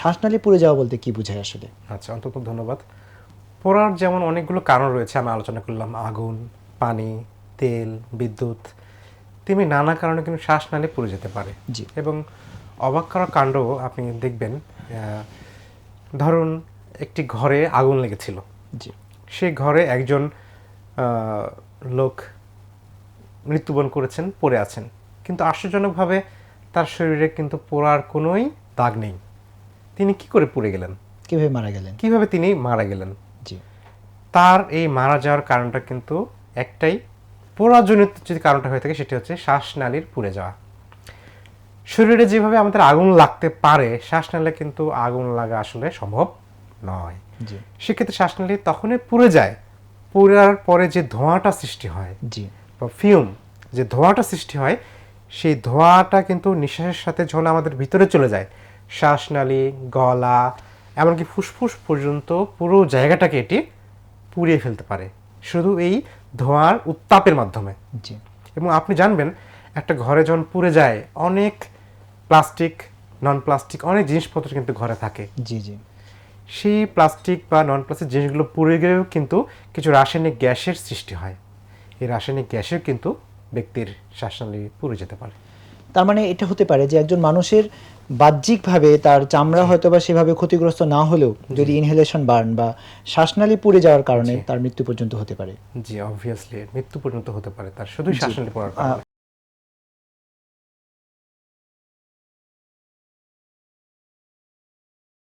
শ্বাসনালী পুড়ে যাওয়া বলতে কি বোঝায় আসলে? আচ্ছা অন্তত ধন্যবাদ। পোড়ার যেমন অনেকগুলো কারণ রয়েছে আমি আলোচনা করলাম। আগুন পানি তেল বিদ্যুৎ তেমনি নানা কারণে কিন্তু শ্বাসনালী পুড়ে যেতে পারে। জি। এবং অবাক করা কাণ্ড আপনি দেখবেন ধরুন একটি ঘরে আগুন লেগেছিল। জি। সেই ঘরে একজন লোক মৃত্যুবরণ করেছেন পড়ে আছেন। কিন্তু আশ্চর্যজনকভাবে তার শরীরে কিন্তু পোড়ার কোনোই দাগ নেই। তিনি কি করে পুড়ে গেলেন? কীভাবে মারা গেলেন? কীভাবে তিনি মারা গেলেন? জি। তার এই মারা যাওয়ার কারণটা কিন্তু একটাই। পোড়াজনিত যদি কারণটা হয়ে থাকে সেটি হচ্ছে শ্বাসনালীর পুড়ে যাওয়া। শরীরে যেভাবে আমাদের আগুন লাগতে পারে শ্বাসনালীতে কিন্তু আগুন লাগা আসলে সম্ভব নয়। সেক্ষেত্রে শ্বাসনালী তখনই পুড়ে যায়। পুড়ার পরে যে ধোঁয়াটা সৃষ্টি হয় জি। বা ফিউম যে ধোঁয়াটা সৃষ্টি হয় সেই ধোঁয়াটা কিন্তু নিঃশ্বাসের সাথে যখন আমাদের ভিতরে চলে যায়। শ্বাসনালী গলা এমনকি ফুসফুস পর্যন্ত পুরো জায়গাটাকে এটি পুড়িয়ে ফেলতে পারে। শুধু এই ধোঁয়ার উত্তাপের মাধ্যমে। জি। এবং আপনি জানবেন একটা ঘরে যখন পুড়ে যায় অনেক প্লাস্টিক নন প্লাস্টিক অনেক জিনিসপত্র কিন্তু ঘরে থাকে। জি জি। সেই প্লাস্টিক বা নন প্লাস্টিক জিনিসগুলো পুড়ে গেলেও কিন্তু কিছু রাসায়নিক গ্যাসের সৃষ্টি হয়। এই রাসায়নিক গ্যাসের কিন্তু ব্যক্তির শ্বাসনালী পুড়ে যেতে পারে। তার মানে এটা হতে পারে যে একজন মানুষের বাহ্যিকভাবে তার চামড়া হয়তো বা সেভাবে ক্ষতিগ্রস্ত না হলেও যদি ইনহেলেশন বার্ন বা শ্বাসনালী পুড়ে যাওয়ার কারণে তার মৃত্যু পর্যন্ত হতে পারে। জি অবভিয়াসলি মৃত্যু পর্যন্ত হতে পারে তার। শুধু শ্বাসনালী পড়ার কারণে।